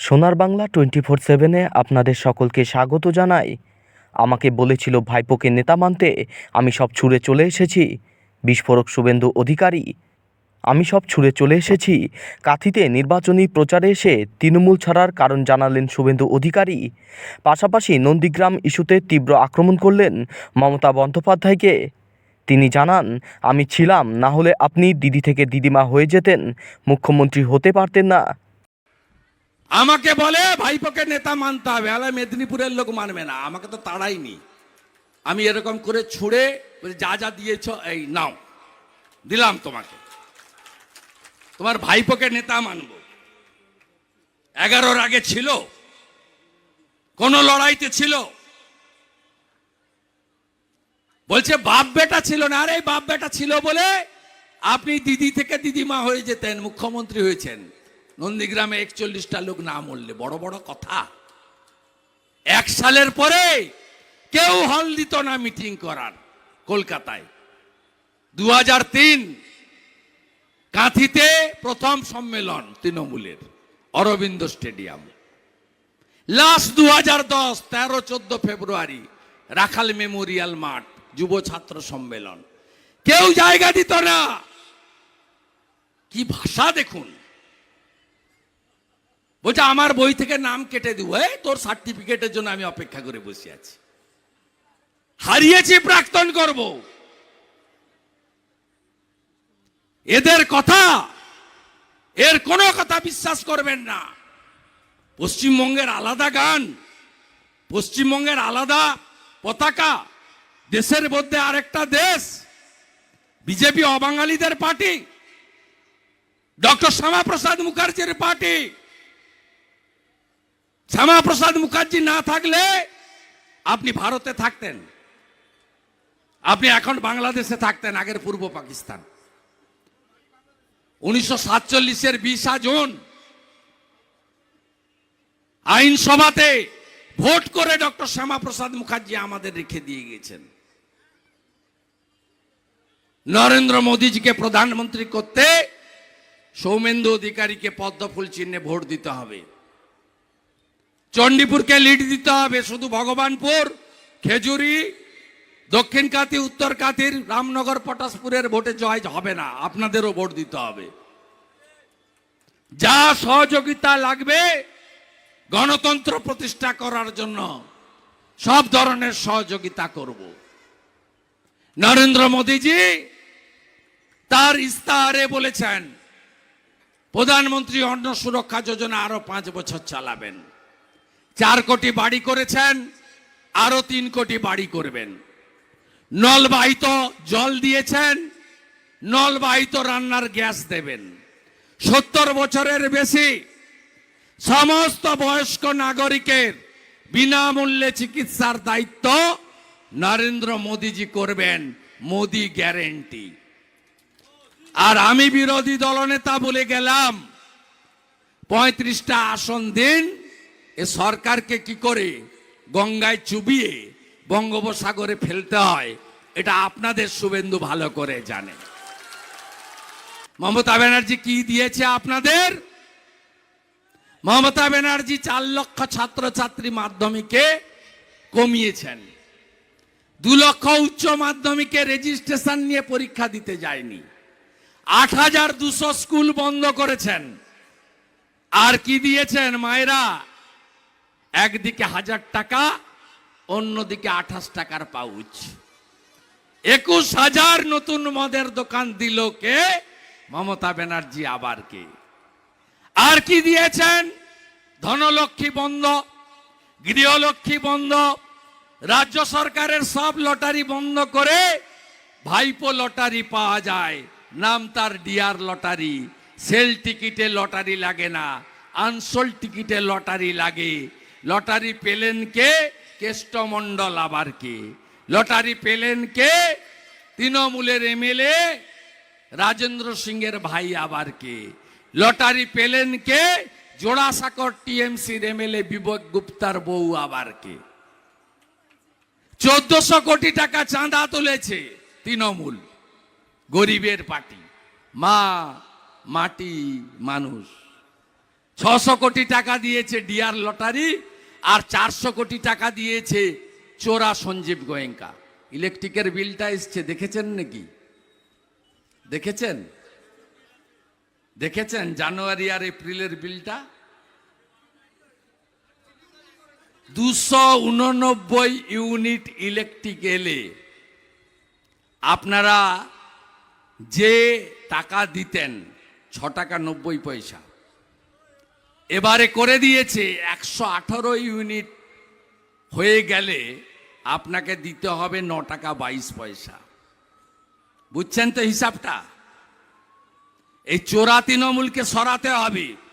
সোনার Bangla twenty four সেভেনে আপনাদের সকলকে স্বাগত জানাই। আমাকে বলেছিল ভাইপোকে নেতা মানতে আমি সব ছুঁড়ে চলে এসেছি। বিস্ফোরক শুভেন্দু অধিকারী, আমি সব ছুঁড়ে চলে এসেছি। কাথিতে নির্বাচনী প্রচারে এসে তৃণমূল ছাড়ার কারণ জানালেন শুভেন্দু অধিকারী। পাশাপাশি নন্দীগ্রাম ইস্যুতে তীব্র আক্রমণ করলেন মমতা বন্দ্যোপাধ্যায়কে। তিনি জানান, আমি ছিলাম, না হলে আপনি দিদি থেকে দিদিমা হয়ে যেতেন। মুখ্যমন্ত্রী হতে পারতেন না। আমাকে বলে, ভাইপোকে নেতা মানতে হবে। আলা মেদিনীপুরের লোক মানবে না। আমাকে তো তাড়াইনি। আমি এরকম করে ছুড়ে যা যা দিয়েছ, এই নাও। দিলাম তোমাকে। তোমার ভাইপোকে নেতা মানবো। এগারোর আগে ছিল। কোন লড়াইতে ছিল। বলছে, বাপ বেটা ছিল না। আরে, বাপ বেটা ছিল বলে আপনি দিদি থেকে দিদিমা হয়ে যেতেন, মুখ্যমন্ত্রী হয়েছেন। নন্দীগ্রামে একচল্লিশটা লোক না মরলে, বড় বড় কথা। এক সালের পরে কেউ হল দিত না মিটিং করার কলকাতায়। দু তিন কাঁথিতে প্রথম সম্মেলন তৃণমূলের, অরবিন্দ স্টেডিয়াম। লাস্ট দু হাজার দশ তেরো চোদ্দ ফেব্রুয়ারি, রাখাল মেমোরিয়াল মাঠ, যুব ছাত্র সম্মেলন। কেউ জায়গা দিত না। কি ভাষা দেখুন। বলছে, আমার বই থেকে নাম কেটে দিব এই তোর সার্টিফিকেটের জন্য আমি অপেক্ষা করে বসে আছি। হারিয়েছি, প্রাক্তন করব। এদের কথা, এর কোনো কথা বিশ্বাস করবেন না। পশ্চিমবঙ্গের আলাদা গান, পশ্চিমবঙ্গের আলাদা পতাকা, দেশের মধ্যে আরেকটা দেশ, বিজেপি অবাঙালিদের পার্টি, ডক্টর শ্যামাপ্রসাদ মুখার্জির পার্টি। শ্যামাপ্রসাদ মুখার্জি না থাকলে আপনি ভারতে থাকতেন। আপনি এখন বাংলাদেশে থাকতেন, আগের পূর্ব পাকিস্তান। উনিশশো সাতচল্লিশের বিশা জুন আইনসভাতে ভোট করে ডক্টর শ্যামাপ্রসাদ মুখার্জি আমাদের রেখে দিয়ে গেছেন নরেন্দ্র মোদীজিকে প্রধানমন্ত্রী করতে সৌমেন্দু অধিকারীকে পদ্মফুল চিহ্নে ভোট দিতে হবে। চণ্ডীপুরকে লিড দিতে হবে, শুধু ভগবানপুর, খেজুরি, দক্ষিণ কাতি উত্তর কাতির রামনগর, পটাশপুরের ভোটে জয় হবে না, আপনাদেরও ভোট দিতে হবে। যা সহযোগিতা লাগবে, গণতন্ত্র প্রতিষ্ঠা করার জন্য সব ধরনের সহযোগিতা করব। নরেন্দ্র মোদীজি তার ইস্তাহারে বলেছেন, প্রধানমন্ত্রী অন্ন সুরক্ষা যোজনা আরও পাঁচ বছর চালাবেন। চার কোটি বাড়ি করেছেন, আরও তিন কোটি বাড়ি করবেন। নলবাহিত জল দিয়েছেন, নলবাহিত রান্নার গ্যাস দেবেন। সত্তর বছরের বেশি সমস্ত বয়স্ক নাগরিকের বিনামূল্যে চিকিৎসার দায়িত্ব নরেন্দ্র মোদীজি করবেন, মোদি গ্যারেন্টি। আর আমি বিরোধী দলনেতা বলে গেলাম, পঁয়ত্রিশটা আসন দিন এ সরকারকে কি করে গঙ্গায় চুবিয়ে বঙ্গোপসাগরে ফেলতে হয়, এটা আপনাদের শুভেন্দু ভালো করে জানে। মমতা ব্যানার্জি কি দিয়েছে আপনাদের? মমতা ব্যানার্জি চার লক্ষ ছাত্রছাত্রী মাধ্যমিকে কমিয়েছেন। দু লক্ষ উচ্চ মাধ্যমিকে রেজিস্ট্রেশন নিয়ে পরীক্ষা দিতে যায়নি। আট হাজার দুশো স্কুল বন্ধ করেছেন। আর কি দিয়েছেন মায়েরা? একদিকে হাজার টাকা, অন্যদিকে আঠাশ টাকার পাউচ। একুশ হাজার নতুন মদের দোকান দিল কে? মমতা ব্যানার্জি আবার কে? আর কি দিয়েছেন? ধনলক্ষ্মী বন্ধ, গৃহলক্ষ্মী বন্ধ, রাজ্য সরকারের সব লটারি বন্ধ করে ভাইপো লটারি পাওয়া যায়। নাম তার ডিয়ার লটারি। সেল টিকিটে লটারি লাগে না, আনসোল টিকিটে লটারি লাগে। লটারি পেলেন কে? কেষ্টমণ্ডল আবার কে? লটারি পেলেন কে? তৃণমূলের এমএলএ রাজেন্দ্র সিংয়ের ভাই আবার কে? লটারি পেলেন কে? জোড়াসাঁকর টিএমসির এমএলএ বিবেক গুপ্তার বউ আবার কে? চোদ্দশো কোটি টাকা চাঁদা তুলেছে তৃণমূল, গরিবের পার্টি। মা, মাটি মানুষ। ছশো কোটি টাকা দিয়েছে ডিয়ার লটারি আর চারশো কোটি টাকা দিয়েছে চোরা সঞ্জীব গোয়েঙ্কা। ইলেকট্রিকের বিলটা এসছে, দেখেছেন নাকি? দেখেছেন? দেখেছেন জানুয়ারি আর এপ্রিলের বিলটা? দুশো উননব্বই ইউনিট ইলেকট্রিক এলে আপনারা যে টাকা দিতেন, ছ টাকা নব্বই পয়সা এবারে করে দিয়েছে, একশো আঠারো ইউনিট হয়ে গেলে আপনাকে দিতে হবে ন টাকা বাইশ পয়সা। বুঝছেন তো হিসাবটা? এই চোরা তৃণমূলকে সরাতে হবে।